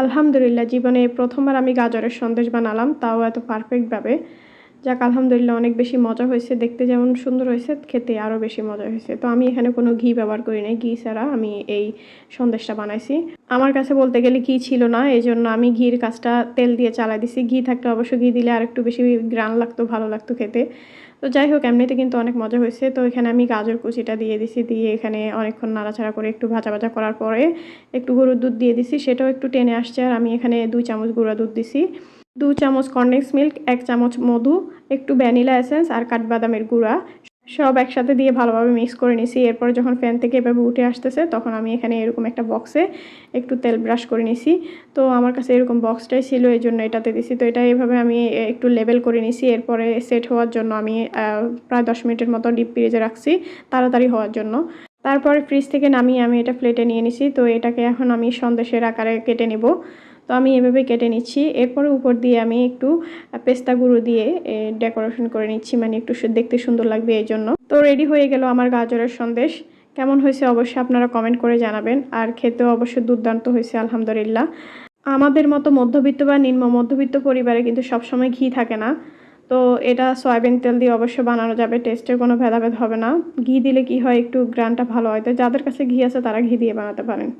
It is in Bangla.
আলহামদুলিল্লাহ জীবনে প্রথমবার আমি গাজরের সন্দেশ বানালাম তাও এত পারফেক্টভাবে যাক, আলহামদুলিল্লাহ, অনেক বেশি মজা হয়েছে। দেখতে যেমন সুন্দর হয়েছে, খেতে আরও বেশি মজা হয়েছে। তো আমি এখানে কোনো ঘি ব্যবহার করি নাই, ঘি ছাড়া আমি এই সন্দেশটা বানাইছি। আমার কাছে বলতে গেলে ঘি ছিল না এই জন্য আমি ঘির কাজটা তেল দিয়ে চালাই দিছি। ঘি থাকলে অবশ্য ঘি দিলে আর একটু বেশি গ্রান লাগতো, ভালো লাগতো খেতে। তো যাই হোক, এমনিতে কিন্তু অনেক মজা হয়েছে। তো এখানে আমি গাজর কুচিটা দিয়ে দিছি, দিয়ে এখানে অনেকক্ষণ নাড়াচাড়া করে একটু ভাজা ভাজা করার পরে একটু গরুর দুধ দিয়ে দিছি। সেটাও একটু টেনে আসছে, আর আমি এখানে দুই চামচ গুঁড়া দুধ দিছি। দু চামচ কর্নেক্স মিল্ক, এক চামচ মধু, একটু ভ্যানিলা এসেন্স আর কাঠবাদামের গুঁড়া। সব একসাথে দিয়ে ভালোভাবে মিক্স করে নিছি। এরপর যখন ফ্যান থেকে এভাবে উঠে আসতেছে, তখন আমি এখানে এরকম একটা বক্সে একটু তেল ব্রাশ করে নিছি। তো আমার কাছে এরকম বক্সটাই ছিল, এই জন্য এটাতে দিছি। তো এটা এইভাবে আমি একটু লেবেল করে নিছি। এরপরে সেট হওয়ার জন্য আমি প্রায় দশ মিনিটের মতো ডিপ ফ্রিজে রাখছি, তাড়াতাড়ি হওয়ার জন্য। তারপরে ফ্রিজ থেকে নামিয়ে আমি এটা প্লেটে নিয়ে নিছি। তো এটাকে এখন আমি সন্দেশের আকারে কেটে নিব। তো আমি এভাবে কেটে নিচ্ছি। এরপরে উপর দিয়ে আমি একটু পেস্তা গুঁড়ো দিয়ে ডেকোরেশন করে নিচ্ছি। মানে একটু দেখতে সুন্দর লাগবে এই জন্য তো রেডি হয়ে গেল আমার গাজরের সন্দেশ। কেমন হয়েছে অবশ্যই আপনারা কমেন্ট করে জানাবেন। আর খেতেও অবশ্যই দুর্দান্ত হয়েছে, আলহামদুলিল্লাহ। আমাদের মতো মধ্যবিত্ত বা নিম্ন মধ্যবিত্ত পরিবারে কিন্তু সবসময় ঘি থাকে না। তো এটা সয়াবিন তেল দিয়ে অবশ্য বানানো যাবে। টেস্টের কোনো ভেদাভেদ হবে না। ঘি দিলে কি হয়, একটু গ্রানটা ভালো হয়। তো যাদের কাছে ঘি আছে, তারা ঘি দিয়ে বানাতে পারেন।